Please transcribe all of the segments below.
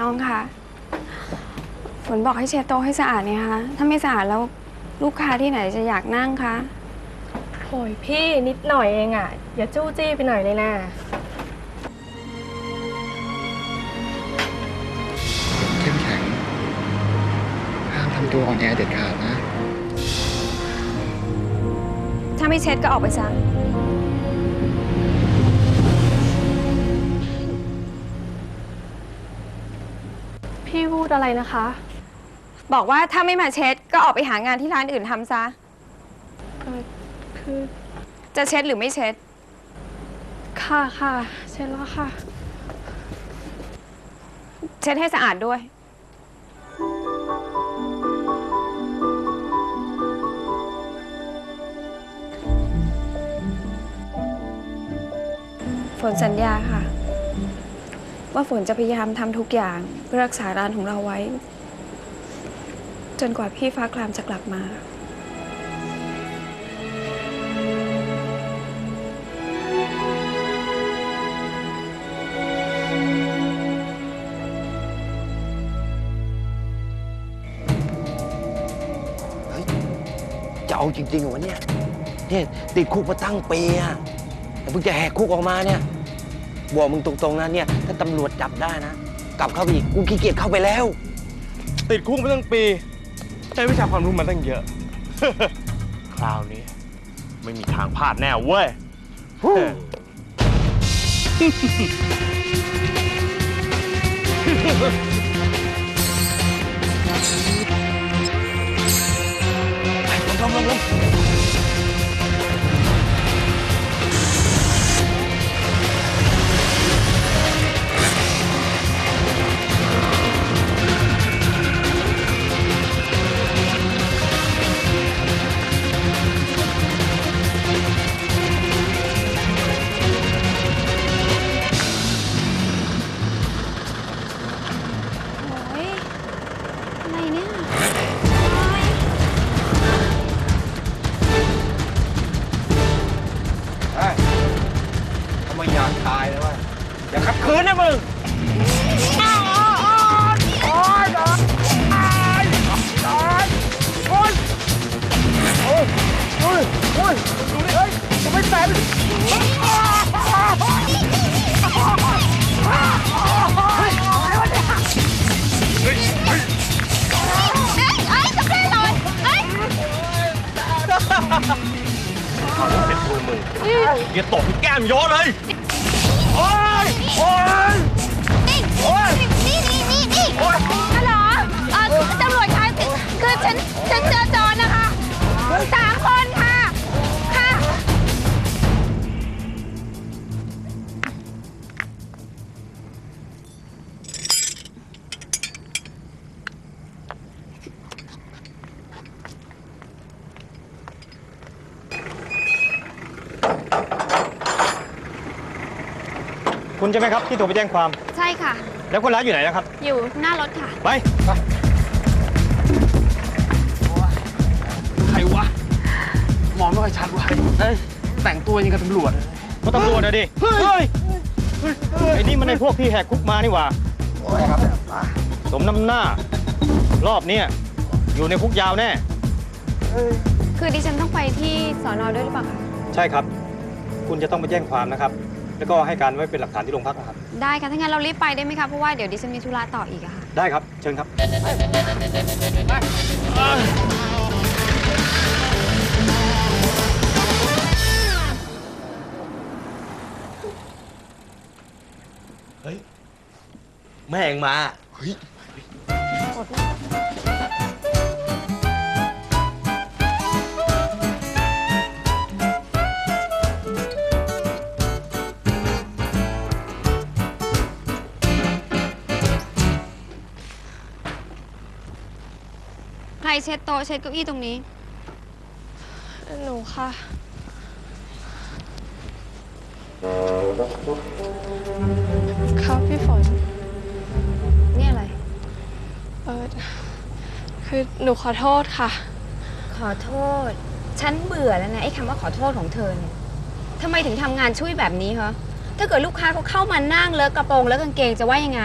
น้องคะฝนบอกให้เช็ดโต๊ะให้สะอาดเนี่ยคะถ้าไม่สะอาดแล้วลูกค้าที่ไหนจะอยากนั่งคะโอยพี่นิดหน่อยเองอะ อย่าจู้จี้ไปหน่อยเลยนะเข้มแข็งห้ามทำตัวอ่อนแอเด็ดขาดนะ ถ้าไม่เช็ดก็ออกไปซะ พี่พูดอะไรนะคะ บอกว่าถ้าไม่มาเช็ดก็ออกไปหางานที่ร้านอื่นทำซะ เออคือจะเช็ดหรือไม่เช็ด ค่ะค่ะเช็ดแล้วค่ะ เช็ดให้สะอาดด้วย ฝนสัญญาค่ะ ว่าฝนจะพยายามทำทุกอย่างเพื่อรักษาร้านของเราไว้ จนกว่าพี่ฟ้าคลามจะกลับมา จะเอาจริงๆเหรอวะเนี่ยเนี่ยติดคุกมาตั้งปีอะแต่เพิ่งจะแหกคุกออกมาเนี่ย บอกมึงตรงๆนะเนี่ย ถ้าตำรวจจับได้นะ กลับเข้าไปอีกกูขี้เกียจเข้าไปแล้ว ติดคุกมาตั้งปี ใช้วิชาความรู้มาตั้งเยอะ คราวนี้ ไม่มีทางพลาดแน่เว้ย ลงลงลง เอาเสร็จมือมึงอย่าตกแก้มย้อเลย โอ้ย โอ้ย คุณใช่ไหมครับที่โทรไปแจ้งความ ใช่ค่ะ แล้วคนร้ายอยู่ไหนนะครับ อยู่หน้ารถค่ะไปใครวะ มองไม่ค่อยชัดวะเอ้ยแต่งตัวยังกับตำรวจ ก็ตำรวจนะดิ เฮ้ย ไอ้นี่มันในพวกที่แหกคุกมานี่หว่า สมน้ำหน้า รอบเนี้ยอยู่ในคุกยาวแน่ คือดิฉันต้องไปที่สอนอด้วยหรือเปล่าคะ ใช่ครับ คุณจะต้องไปแจ้งความนะครับ แล้วก็ให้การไว้เป็นหลักฐานที่โรงพักนะครับ ได้ค่ะ ถ้างั้นเรารีบไปได้ไหมคะ เพราะว่าเดี๋ยวดิฉันมีธุระต่ออีกอะค่ะ ได้ครับ เชิญครับ แม่งมาเฮ้ยใเช็ดโต๊ะเช็ดเก้าอี้ตรงนี้ หนูค่ะ ครับพี่ฝน นี่อะไร เออคือหนูขอโทษค่ะ ขอโทษ ฉันเบื่อแล้วนะ ไอ้คำว่าขอโทษของเธอเนี่ยทำไมถึงทำงานช่วยแบบนี้คะถ้าเกิดลูกค้าเขาเข้ามานั่งเลอะกระโปรงเลอะกางเกงจะว่ายังไง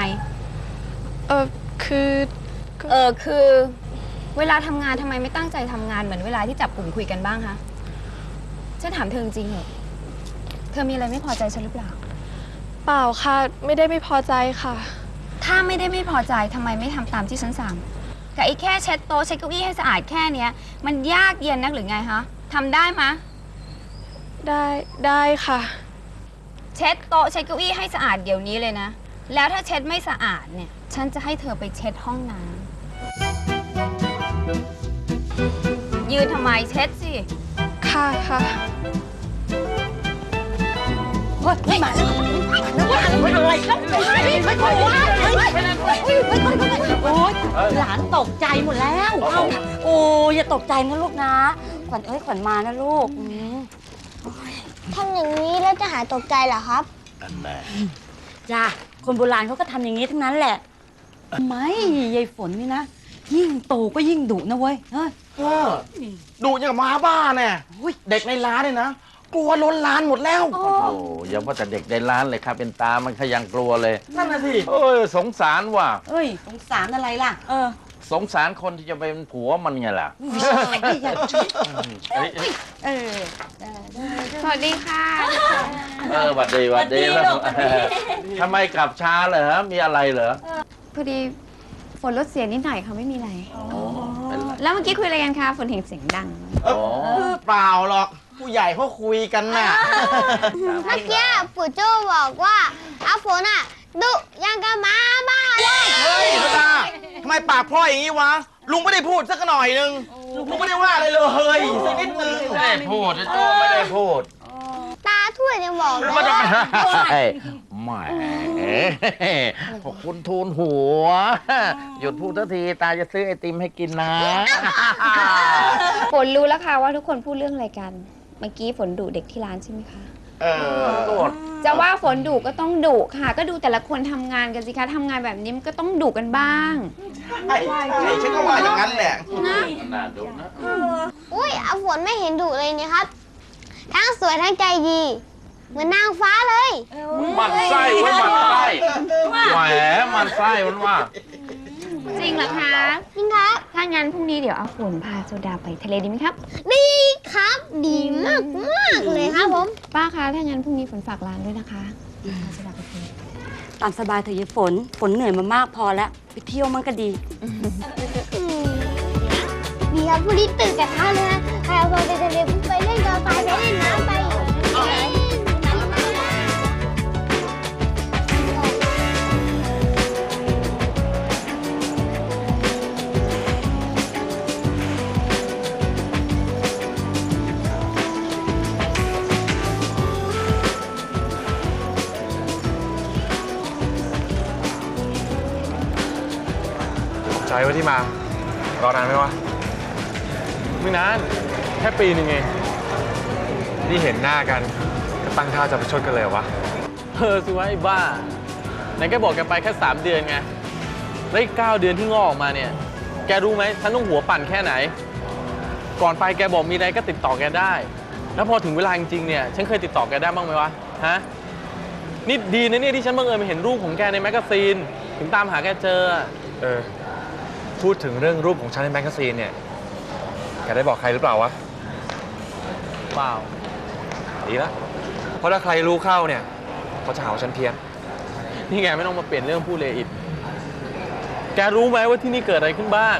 เออคือ เออคือ เวลาทำงานทำไมไม่ตั้งใจทำงานเหมือนเวลาที่จับกลุ่มคุยกันบ้างคะฉันถามเธอจริงๆเหรอะเธอมีอะไรไม่พอใจฉันหรือเปล่า เปล่าค่ะ ไม่ได้ไม่พอใจค่ะ ถ้าไม่ได้ไม่พอใจทำไมไม่ทำตามที่ฉันสั่งกับไอ้แค่เช็ดโต๊ะเช็ดเก้าอี้ให้สะอาดแค่เนี้ย มันยากเย็นนักหรือไงคะทำได้มะ ได้ได้ค่ะ เช็ดโต๊ะเช็ดเก้าอี้ให้สะอาดเดี๋ยวนี้เลยนะ แล้วถ้าเช็ดไม่สะอาดเนี่ย ฉันจะให้เธอไปเช็ดห้องน้ำ ยืนทำไมเช็ดสิ ค่ะค่ะโอ๊ยหลานตกใจหมดแล้วเอาโอ้อย่าตกใจนะลูกนะ ขวัญเอ้ยขวัญมานะลูกอืมทำอย่างนี้แล้วจะหายตกใจเหรอครับจ้าคนโบราณเขาก็ทำอย่างนี้ทั้งนั้นแหละ ไม่ยายฝนนี่นะ ยิ่งโตก็ยิ่งดุนะเว้ยเฮ้ยเออดูอย่างกับหมาบ้าแน่เด็กในร้านเนี่ยนะ กลัวล้นร้านหมดแล้ว โอ้โหอย่าว่าแต่เด็กในร้านเลยครับ เป็นตามันก็ยังกลัวเลย นั่นน่ะสิเอ้ยสงสารว่ะ เอ้ยสงสารอะไรล่ะ เออสงสารคนที่จะไปเป็นผัวมันไงล่ะเออสวัสดีค่ะ เออหวัดดีหวัดดีหวัดดีแล้วลูกหวัดดีทำไมกลับช้าเหรอ มีอะไรเหรอ พอดี ฝนรถเสียนิดหน่อยค่ะไม่มีอะไร เป็นไรแล้วเมื่อกี้คุยอะไรกันคะฝนเห็นเสียงดัง อ๋อเปล่าหรอกผู้ใหญ่เขาคุยกันน่ะ เมื่อกี้ปู่โจ้บอกว่าอาฝนอะดุยังกับหมาบ้าเลย เฮ้ยพระดาทำไมปากพร่อยอย่างนี้วะ ลุงไม่ได้พูดสักหน่อยนึง ลุงไม่ได้ว่าอะไรเลยเฮ้ยสักนิดนึงไม่ได้พูดไอ้โจ้ไม่ได้พูดตาถ้วยยังบอกเลยไม่ได้ว่าแหม พวกคุณทูลหัว หยุดพูดทันทีตาจะซื้อไอติมให้กินนะ ฝนรู้แล้วค่ะว่าทุกคนพูดเรื่องอะไรกัน เมื่อกี้ฝนดุเด็กที่ร้านใช่ไหมคะ เออโกรธจะว่าฝนดุก็ต้องดุค่ะ ก็ดูแต่ละคนทำงานกันสิคะทำงานแบบนี้มันก็ต้องดุกันบ้างใช่ใช่ฉันก็ว่าอย่างนั้นแหละน่าดูนะ อุ้ยอาฝนไม่เห็นดุเลยนี่ครับ ทั้งสวยทั้งใจดี เหมือนนางฟ้าเลยมันไส้เว้ยมันไส้แหมมันไส้มันว่า จริงเหรอคะจริงครับ ถ้างั้นพรุ่งนี้เดี๋ยวเอาฝนพาโซดาไปทะเลดีไหมครับ ดีครับ ดีมากมากๆเลยครับผม ป้าคะ ถ้างั้นพรุ่งนี้ฝนฝากร้านด้วยนะคะพาโซดาไปทะเล ตามสบายเถอะยายฝน ฝนเหนื่อยมามากพอแล้ว ไปเที่ยวมันก็ดี อืมดีครับพรุ่งนี้ตื่นแต่เช้าเลยนะใครเอาไปทะเลไปเล่นกาแฟไปเล่นน้ำไป ใจว่าที่มา รอนานไหมวะ ไม่นาน แค่ปีหนึ่งเอง นี่เห็นหน้ากันก็ตั้งท่าจะประชดกันเลยเหรอวะ เออสิวะไอ้บ้าไหนแกบอกแกไปแค่ 3 เดือนไง แล้วอีกเก้าเดือนที่งอกออกมาเนี่ย แกรู้ไหมฉันต้องหัวปั่นแค่ไหน ก่อนไปแกบอกมีอะไรก็ติดต่อแกได้ แล้วพอถึงเวลาจริงๆเนี่ย ฉันเคยติดต่อแกได้บ้างไหมวะ ฮะ นี่ดีนะเนี่ยที่ฉันบังเอิญไปเห็นรูปของแกในแมกกาซีน ถึงตามหาแกเจอ เออ พูดถึงเรื่องรูปของฉันในแมกกาซีนเนี่ยแกได้บอกใครหรือเปล่าวะเปล่าดีละเพราะถ้าใครรู้เข้าเนี่ยเขาจะหาว่าฉันเพี้ยนนี่ไงไม่ต้องมาเปลี่ยนเรื่องพูดเลยอิดแกรู้ไหมว่าที่นี่เกิดอะไรขึ้นบ้าง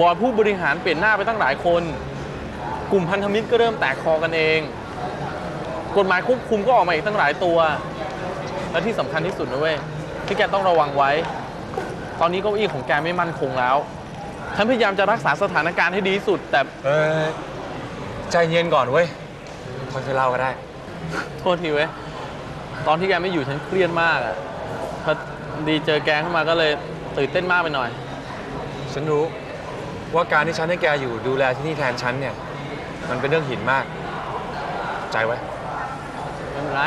บอร์ดผู้บริหารเปลี่ยนหน้าไปตั้งหลายคน กลุ่มพันธมิตรก็เริ่มแตกคอกันเอง กฎหมายควบคุมก็ออกมาอีกตั้งหลายตัว และที่สำคัญที่สุดนะเว้ยที่แกต้องระวังไว้ ตอนนี้เก้าอี้ของแกไม่มั่นคงแล้วฉันพยายามจะรักษาสถานการณ์ให้ดีที่สุด แต่เออใจเย็นก่อนเว้ยค่อยๆเล่าก็ได้ โทษทีเว้ยตอนที่แกไม่อยู่ฉันเครียดมากอะพอดีเจอแกเข้ามาก็เลยตื่นเต้นมากไปหน่อย ฉันรู้ว่าการที่ฉันให้แกอยู่ดูแลที่นี่แทนฉันเนี่ย มันเป็นเรื่องหินมาก ใจไว้งั้นเป็นไร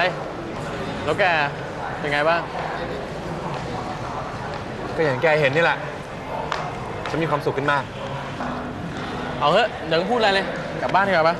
แล้วแกเป็นไงบ้าง ก็อย่างแกเห็นนี่แหละ ฉันมีความสุขขึ้นมาก เอาเถอะอย่าเพิ่งพูดอะไรเลย กลับบ้านดีกว่าปะ